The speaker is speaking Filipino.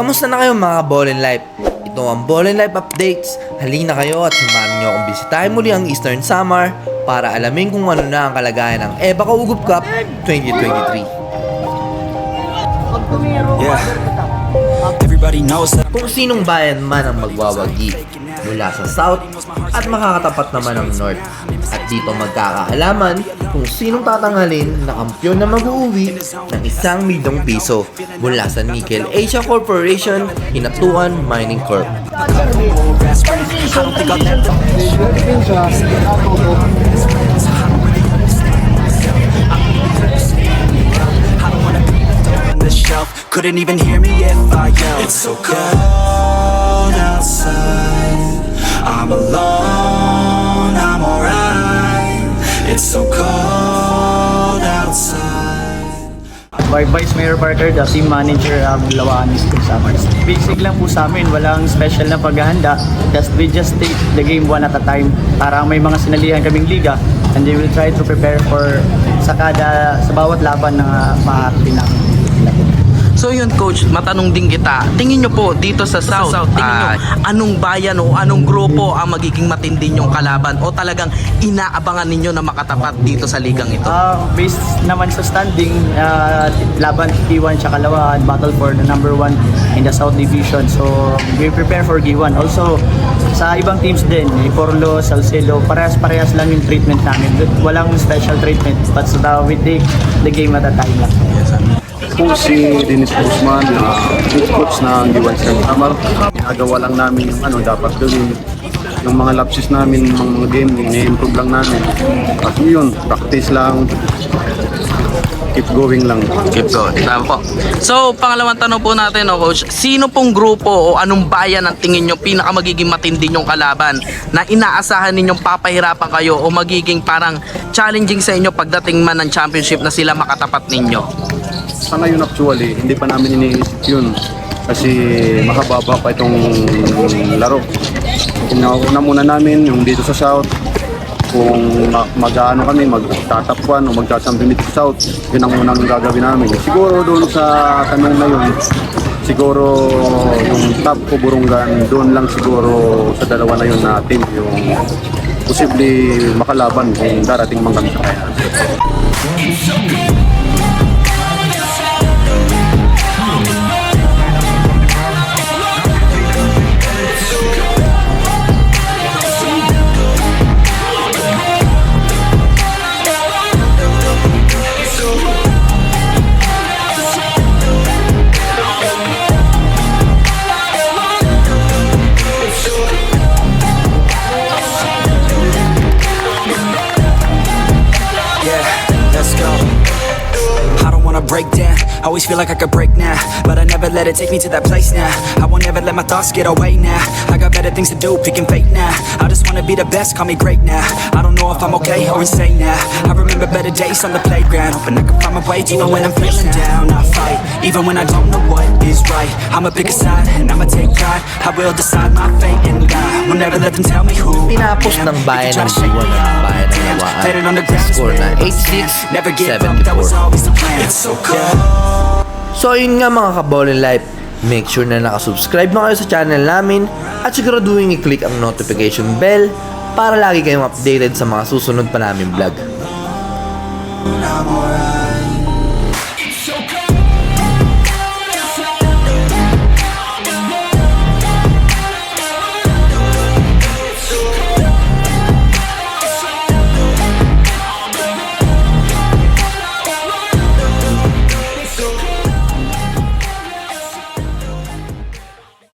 Kamusta na kayo mga Ballin Life? Ito ang Ballin Life Updates. Halina kayo at samahan niyo akong bisitahin muli ang Eastern Samar para alamin kung ano na ang kalagayan ng EBA Kaugup Cup 2023. Yeah. Everybody knows that I'm Kung sinong bayan man ang magwawagi mula sa South at makakatapat naman ang North. At dito magkakaalaman kung sinong tatanghalin na kampyon na mag-uuwi ng isang milyong piso mula sa Nickel Asia Corporation Hinatuan Mining Corp. Couldn't even hear me if I yelled. It's so cold outside. By Vice Mayor Parker, the team manager of Lawan School Summers. Basic lang po sa amin, walang special na paghahanda. Just, we just take the game one at a time. Parang may mga sinalihan kaming liga and they will try to prepare for sa kada, sa bawat laban na maaari namin. So yun coach, matanong din kita. Tingin nyo po dito sa South, ah, anong bayan o anong grupo ang magiging matindi nyong kalaban o talagang inaabangan ninyo na makatapat dito sa ligang ito? Ah, based naman sa standing, ah, laban G1 tsaka Lawan, battle for the number one in the South Division. So, we prepare for G1. Also, sa ibang teams din, Porlo, Salcedo, parehas-parehas lang yung treatment namin. Walang special treatment, but so that we take the game at a time lang. Po si Dennis Guzman na head coach ng Diwan Sir Tamal. Ginagawa lang namin yung ano dapat gawin. Yung mga lapses namin, yung mga game, ini-improve lang namin. At yun, practice lang. Keep going lang. Keep going. Tama po. So, pangalawang tanong po natin, no, Coach. Sino pong grupo o anong bayan ang tingin nyo pinaka magiging matindi nyong kalaban na inaasahan ninyong papahirapan kayo o magiging parang challenging sa inyo pagdating man ng championship na sila makatapat ninyo? Sana yun actually, hindi pa namin iniisip yun. Kasi makababa pa itong laro. Kinauna muna namin yung dito sa South. Kung ma- mag-ano kami, magtatapwan o magtasampion dito sa South, yun ang unang gagawin namin. Siguro doon sa tanong na yun, siguro yung top o burunggan, doon lang siguro sa dalawa na yun na team yung posible makalaban kung darating man kami sa kaya. Always feel like I could break now, but I never let it take me to that place now. I won't ever let my thoughts get away now. I got better things to do, picking fate now. I just wanna be the best, call me great now. I don't know if I'm okay or insane now. I remember better days on the playground, hoping I can find my way even when I'm feeling down. I fight, even when I don't know what is right. I'ma pick a side and I'ma take pride. I will decide my fate and die. Will never let them tell me who. I am. bayan can try to shake G1 me Lawaan. Let it on the ground, Score na spread my 8-6, Never give up, that was 74. always the plan. It's so cold. So ayun nga mga kabolin life, make sure na nakasubscribe na kayo sa channel namin at siguraduhin i-click ang notification bell para lagi kayong updated sa mga susunod pa namin vlog. I'm alright.